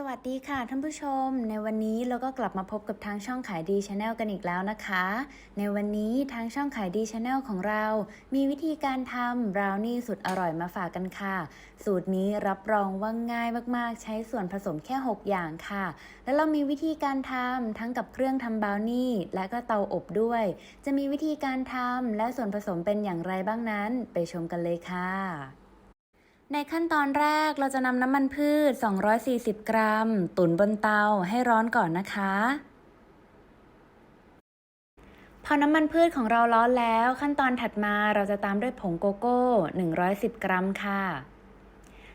สวัสดีค่ะท่านผู้ชม ในวันนี้เราก็กลับมาพบกับทางช่องขายดีชาแนลกันอีกแล้วนะคะ ในวันนี้ทางช่องขายดีชาแนลของเรา มีวิธีการทำบราวนี่สุดอร่อยมาฝากกันค่ะ สูตรนี้รับรองว่าง่ายมากๆ ใช้ส่วนผสมแค่ 6 อย่างค่ะ แล้วเรามีวิธีการทำทั้งกับเครื่องทำบราวนี่และก็เตาอบด้วย จะมีวิธีการทำและส่วนผสมเป็นอย่างไรบ้างนั้น ไปชมกันเลยค่ะ ในขั้นตอนแรกเราจะนำน้ำมันพืช 240 กรัม ตุ๋นบนเตาให้ร้อนก่อนนะคะ พอน้ำมันพืชของเราร้อนแล้ว ขั้นตอนถัดมาเราจะตามด้วยผงโกโก้ 110 กรัมค่ะ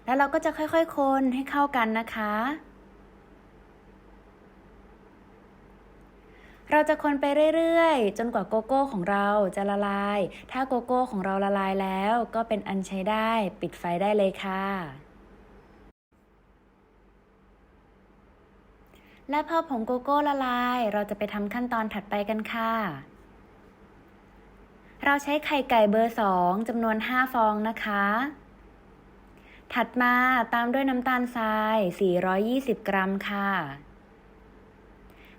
แล้วเราก็จะค่อยๆคนให้เข้ากันนะคะ เราจะคนไปเรื่อยๆ จนกว่าโกโก้ของเราจะละลาย ถ้าโกโก้ของเราละลายแล้วก็เป็นอันใช้ได้ปิดไฟได้เลยค่ะ และพอผงโกโก้ละลาย เราจะไปทำขั้นตอนถัดไปกันค่ะ เราใช้ไข่ไก่เบอร์ 2จำนวน 5 ฟองนะคะ ถัดมาตามด้วยน้ำตาลทราย 420 กรัมค่ะ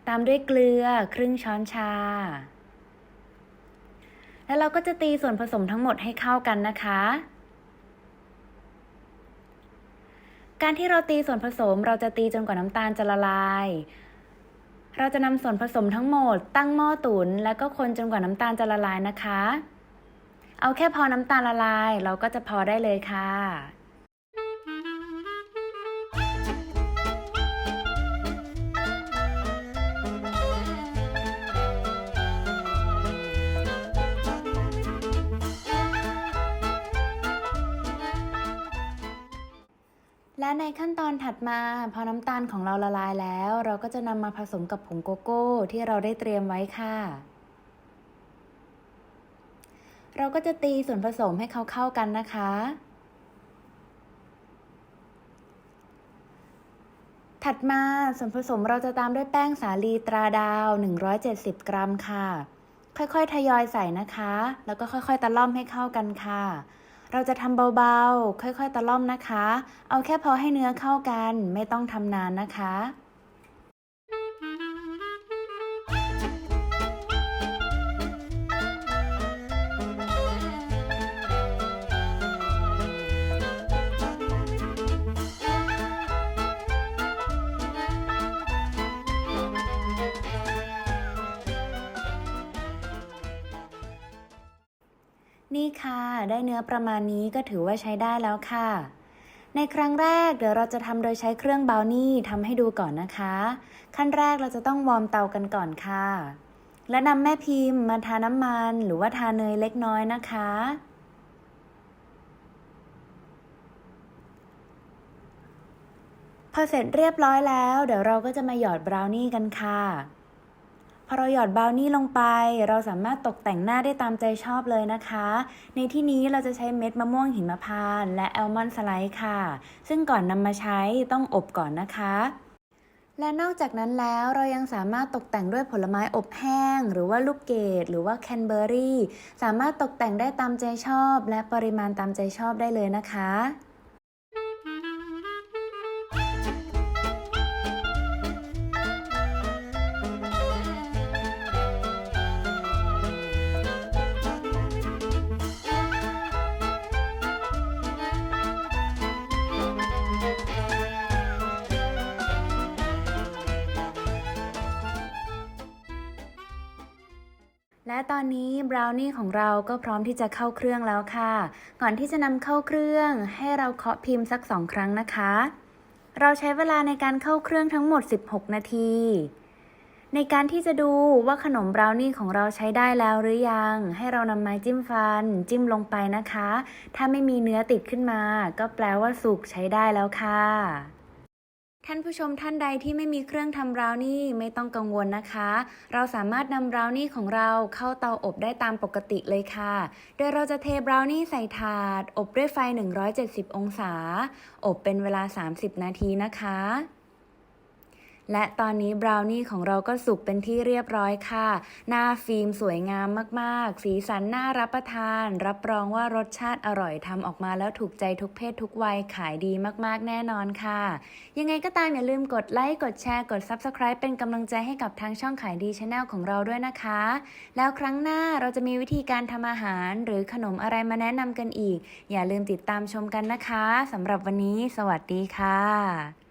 ตามด้วยเกลือครึ่งช้อนชา แล้วเราก็จะตีส่วนผสมทั้งหมดให้เข้ากันนะคะ การที่เราตีส่วนผสมเราจะตีจนกว่าน้ำตาลจะละลาย เราจะนำส่วนผสมทั้งหมด ตั้งหม้อตุ๋นแล้วก็คนจนกว่าน้ำตาลจะละลายนะคะ เอาแค่พอน้ำตาลละลาย เราก็จะพอได้เลยค่ะ และในขั้นตอนถัดมาพอน้ำตาลของเราละลายแล้ว เราก็จะนำมาผสมกับผงโกโก้ที่เราได้เตรียมไว้ค่ะ เราก็จะตีส่วนผสมให้เขาเข้ากันนะคะ ถัดมาส่วนผสมเราจะตามด้วยแป้งสาลีตราดาว 170 กรัมค่ะ ค่อยๆ ทยอยใส่นะคะ แล้วก็ค่อยๆ ตะล่อมให้เข้ากันค่ะ เราจะทำเบาๆ ค่อยๆ ตะล่อมนะคะ เอาแค่พอให้เนื้อเข้ากัน ไม่ต้องทำนานนะคะ นี่ค่ะ ได้เนื้อประมาณนี้ก็ถือว่าใช้ได้แล้วค่ะ ในครั้งแรกเดี๋ยวเราจะทำโดยใช้เครื่องบาวนี่ทำให้ดูก่อนนะคะ ขั้นแรกเราจะต้องวอร์มเตากันก่อนค่ะ และนำแม่พิมพ์มาทาน้ำมันหรือว่าทาเนยเล็กน้อยนะคะพอเสร็จเรียบร้อยแล้ว เดี๋ยวเราก็จะมาหยอดบราวนี่กันค่ะ พอเราหยอดบราวนี่ลงไป เราสามารถตกแต่งหน้าได้ตามใจชอบเลยนะคะ ในที่นี้เราจะใช้เม็ดมะม่วงหิมพานต์และแอลมอนด์สไลด์ค่ะ ซึ่งก่อนนำมาใช้ต้องอบก่อนนะคะและนอกจากนั้นแล้วเรายังสามารถตกแต่งด้วยผลไม้อบแห้ง หรือว่าลูกเกดหรือว่าแคนเบอร์รี่ สามารถตกแต่งได้ตามใจชอบ และปริมาณตามใจชอบได้เลยนะคะ และตอนนี้บราวนี่ของเราก็พร้อมที่จะเข้าเครื่องแล้วค่ะ ก่อนที่จะนำเข้าเครื่องให้เราเคาะพิมพ์สักสองครั้งนะคะ เราใช้เวลาในการเข้าเครื่องทั้งหมด 16 นาที ในการที่จะดูว่าขนมบราวนี่ของเราใช้ได้แล้วหรือยัง ให้เรานำไม้จิ้มฟัน จิ้มลงไปนะคะ ถ้าไม่มีเนื้อติดขึ้นมา ก็แปลว่าสุกใช้ได้แล้วค่ะ ท่านผู้ชมท่านใดที่ไม่มีเครื่องทำบราวนี่ไม่ต้องกังวลนะคะ เราสามารถนำบราวนี่ของเราเข้าเตาอบได้ตามปกติเลยค่ะ โดยเราจะเทบราวนี่ใส่ถาด อบด้วยไฟ 170 องศา อบเป็นเวลา 30 นาทีนะคะ และตอนนี้บราวนี่ของเราก็สุกเป็นที่เรียบร้อยค่ะ หน้าฟิล์มสวยงามมาก ๆ สีสันน่ารับประทาน รับรองว่ารสชาติอร่อยทำออกมาแล้วถูกใจทุกเพศทุกวัยขายดีมาก ๆ แน่นอนค่ะ ยังไงก็ตามอย่าลืมกดไลค์กดแชร์กด Subscribe เป็นกำลังใจให้กับทางช่องขายดีชาแนลของเราด้วยนะคะ แล้วครั้งหน้าเราจะมีวิธีการทำอาหาร หรือขนมอะไรมาแนะนำกันอีก อย่าลืมติดตามชมกันนะคะสำหรับวันนี้ สวัสดีค่ะ